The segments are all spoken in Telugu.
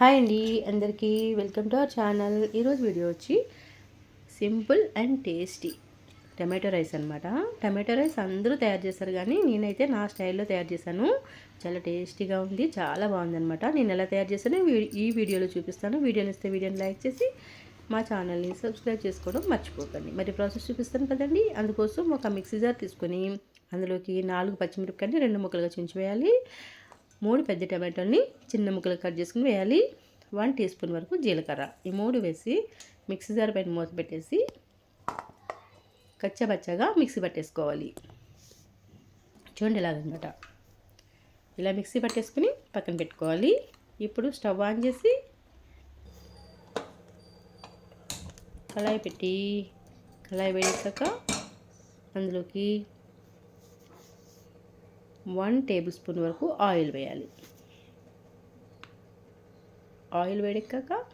హాయ్ అండి అందరికీ వెల్కమ్ టు అవర్ ఛానల్. ఈరోజు వీడియో వచ్చి simple and tasty tomato rice అనమాట టమాటో రైస్ అందరూ తయారు చేస్తారు కానీ నేనైతే నా స్టైల్లో తయారు చేశాను. చాలా టేస్టీగా ఉంది చాలా బాగుందనమాట నేను ఎలా తయారు చేశానో ఈ వీడియోలో చూపిస్తాను. వీడియోని ఇస్తే వీడియోని లైక్ చేసి మా ఛానల్ని సబ్స్క్రైబ్ చేసుకోవడం మర్చిపోకండి. మరి ప్రాసెస్ చూపిస్తాను కదండి. అందుకోసం ఒక మిక్సీ జార్ తీసుకొని అందులోకి నాలుగు పచ్చిమిరపకాయలు రెండు ముక్కలుగా చించి వేయాలి. మూడు పెద్ద టమాటోల్ని చిన్న ముక్కలు కట్ చేసుకుని వేయాలి. వన్ టీ స్పూన్ వరకు జీలకర్ర. ఈ మూడు వేసి మిక్సీ జార్ పైన మూత పెట్టేసి కచ్చబచ్చగా మిక్సీ పట్టేసుకోవాలి. చూడండి ఇలాగనమాట ఇలా మిక్సీ పట్టేసుకుని పక్కన పెట్టుకోవాలి. ఇప్పుడు స్టవ్ ఆన్ చేసి కళాయి పెట్టి కళాయి వేసాక అందులోకి వన్ టేబుల్ స్పూన్ వరకు ఆయిల్ వేయాలి. ఆయిల్ వేడెక్కాక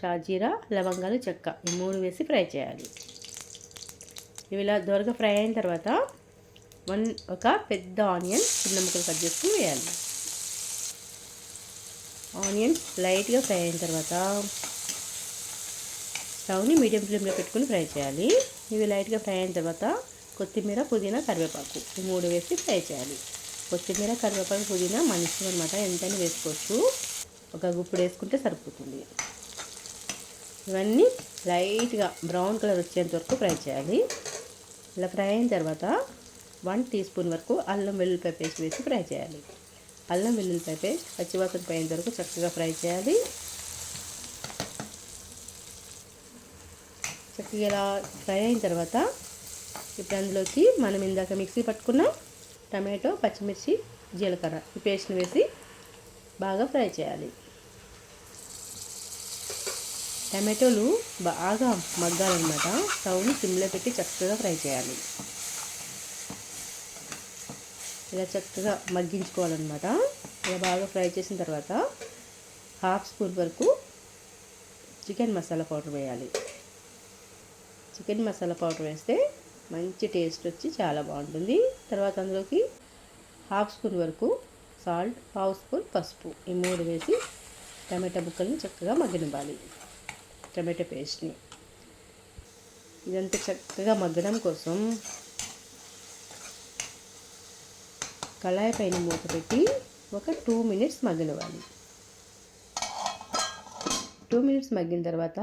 షాజీరా లవంగాలు చెక్క ఈ మూడు వేసి ఫ్రై చేయాలి. ఇవి ఇలా దొరక ఫ్రై అయిన తర్వాత వన్ ఒక పెద్ద ఆనియన్ చిన్న ముక్కలు కట్ చేసుకుని వేయాలి. ఆనియన్ లైట్గా ఫ్రై అయిన తర్వాత స్టవ్ని మీడియం ఫ్లేమ్లో పెట్టుకుని ఫ్రై చేయాలి. ఇవి లైట్గా ఫ్రై అయిన తర్వాత కొత్తిమీర పుదీనా కరివేపాకు. ఈ మూడు వేసి ఫ్రై చేయాలి. కొత్తిమీర కరివేపాకు పుదీనా మన ఇష్టం అనమాట ఎంతైనా వేసుకోవచ్చు. ఒక గుప్పుడు వేసుకుంటే సరిపోతుంది. ఇవన్నీ లైట్గా బ్రౌన్ కలర్ వచ్చేంత వరకు ఫ్రై చేయాలి. ఇలా ఫ్రై అయిన తర్వాత వన్ టీ స్పూన్ వరకు అల్లం వెల్లుల్లిపాయ పేస్ట్ వేసి ఫ్రై చేయాలి. అల్లం వెల్లుల్లిపాయ పేస్ట్ పచ్చివాసన పోయేంత వరకు చక్కగా ఫ్రై చేయాలి. చక్కగా ఇలా ఫ్రై అయిన తర్వాత ఇప్పుడు అందులోకి మనం ఇందాక మిక్సీ పట్టుకున్న టమాటో పచ్చిమిర్చి జీలకర్ర ఈ పేస్ట్ని వేసి బాగా ఫ్రై చేయాలి. టమాటోలు బాగా మగ్గాలన్నమాట. స్టవ్ని సిమ్లో పెట్టి చక్కగా ఫ్రై చేయాలి. ఇలా చక్కగా మగ్గించుకోవాలన్నమాట. ఇలా బాగా ఫ్రై చేసిన తర్వాత హాఫ్ స్పూన్ వరకు చికెన్ మసాలా పౌడర్ వేయాలి. చికెన్ మసాలా పౌడర్ వేస్తే మంచి టేస్ట్ వచ్చి చాలా బాగుంటుంది. తర్వాత అందులోకి హాఫ్ స్పూన్ వరకు సాల్ట్ పావు స్పూన్ పసుపు. ఈ మూడు వేసి టమాటా ముక్కల్ని చక్కగా మగ్గనివ్వాలి. టమాటా పేస్ట్ని. ఇదంతా చక్కగా మగ్గడం కోసం కళాయి పైన మూత పెట్టి ఒక టూ మినిట్స్ మగ్గనివ్వాలి. టూ మినిట్స్ మగ్గిన తర్వాత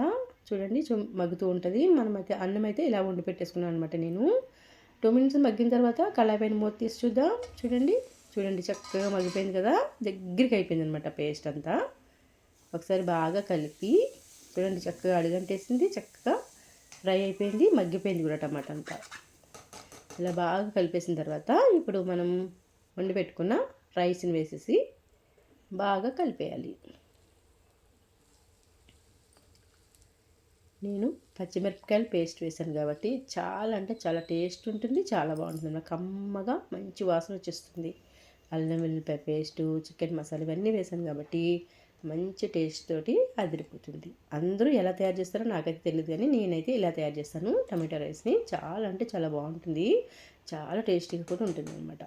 చూడండి మగ్గుతూ ఉంటుంది. మనమైతే అన్నం అయితే ఇలా వండి పెట్టేసుకున్నాను అనమాట నేను. టూ మినిట్స్ మగ్గిన తర్వాత కళాయి పైన మూత తీసి చూద్దాం. చూడండి చూడండి చక్కగా మగ్గిపోయింది కదా. దగ్గరికి అయిపోయింది అనమాట పేస్ట్ అంతా. ఒకసారి బాగా కలిపి చూడండి చక్కగా అడుగంటేసింది చక్కగా ఫ్రై అయిపోయింది మగ్గిపోయింది కూడా టమాటా అంతా. ఇలా బాగా కలిపేసిన తర్వాత ఇప్పుడు మనం వండి పెట్టుకున్న రైస్ని వేసేసి బాగా కలిపేయాలి. నేను పచ్చిమిరపకాయలు పేస్ట్ వేసాను కాబట్టి చాలా అంటే చాలా టేస్ట్ ఉంటుంది చాలా బాగుంటుంది. కమ్మగా మంచి వాసన వచ్చేస్తుంది. అల్లం వెల్లిపాయ పేస్టు చికెన్ మసాలా ఇవన్నీ వేసాను కాబట్టి మంచి టేస్ట్ తోటి అదిరిపోతుంది. అందరూ ఎలా తయారు చేస్తారో నాకైతే తెలియదు కానీ నేనైతే ఇలా తయారు చేస్తాను. టమాటో రైస్ని చాలా అంటే చాలా బాగుంటుంది. చాలా టేస్టీగా కూడా ఉంటుంది అనమాట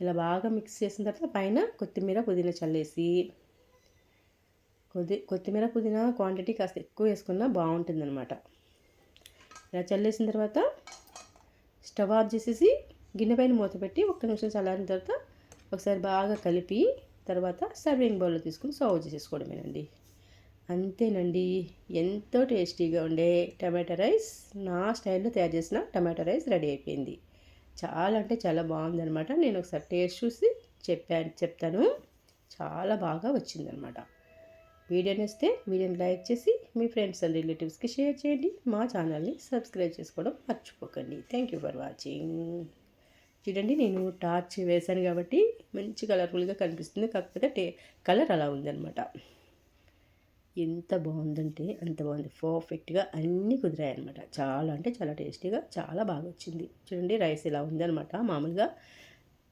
ఇలా బాగా మిక్స్ చేసిన తర్వాత పైన కొత్తిమీర పుదీనా చల్లేసి కొద్ది కొత్తిమీర పుదీనా క్వాంటిటీ కాస్త ఎక్కువ వేసుకున్నా బాగుంటుంది అనమాట ఇలా చల్లేసిన తర్వాత స్టవ్ ఆఫ్ చేసేసి గిన్నె పైన మూత పెట్టి ఒక్క నిమిషం చల్లారిన తర్వాత ఒకసారి బాగా కలిపి తర్వాత సర్వింగ్ బౌల్లో తీసుకుని సర్వ్ చేసేసుకోవడమేనండి. అంతేనండి. ఎంతో టేస్టీగా ఉండే టమాటా రైస్. నా స్టైల్లో తయారు చేసిన టమాటా రైస్ రెడీ అయిపోయింది. చాలా అంటే చాలా బాగుందనమాట నేను ఒకసారి టేస్ట్ చూసి చెప్పాను చెప్తాను. చాలా బాగా వచ్చిందనమాట వీడియో నచ్చితే వీడియోని లైక్ చేసి మీ ఫ్రెండ్స్ అండ్ రిలేటివ్స్కి షేర్ చేయండి. మా ఛానల్ని సబ్స్క్రైబ్ చేసుకోవడం మర్చిపోకండి. థ్యాంక్ యూ ఫర్ వాచింగ్ చూడండి నేను టార్చ్ వేశాను కాబట్టి మంచి కలర్ఫుల్గా కనిపిస్తుంది. కాకపోతే టే కలర్ అలా ఉందన్నమాట. ఎంత బాగుందంటే అంత బాగుంది. పర్ఫెక్ట్గా అన్నీ కుదిరాయి అనమాట చాలా అంటే చాలా టేస్టీగా చాలా బాగా వచ్చింది. చూడండి రైస్ ఇలా ఉందన్నమాట. మామూలుగా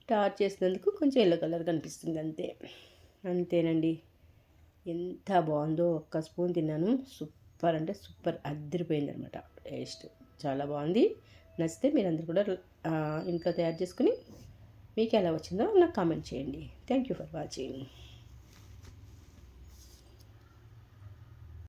టార్చ్ చేసినందుకు కొంచెం ఎల్లో కలర్ కనిపిస్తుంది అంతే. అంతేనండి. ఎంత బాగుందో ఒక్క స్పూన్ తిన్నాను. సూపర్ అంటే సూపర్ అద్దరిపోయింది అనమాట టేస్ట్ చాలా బాగుంది. నచ్చితే మీరందరూ కూడా ఇంట్లో తయారు చేసుకుని మీకు ఎలా వచ్చిందో నాకు కామెంట్ చేయండి. Thank you for watching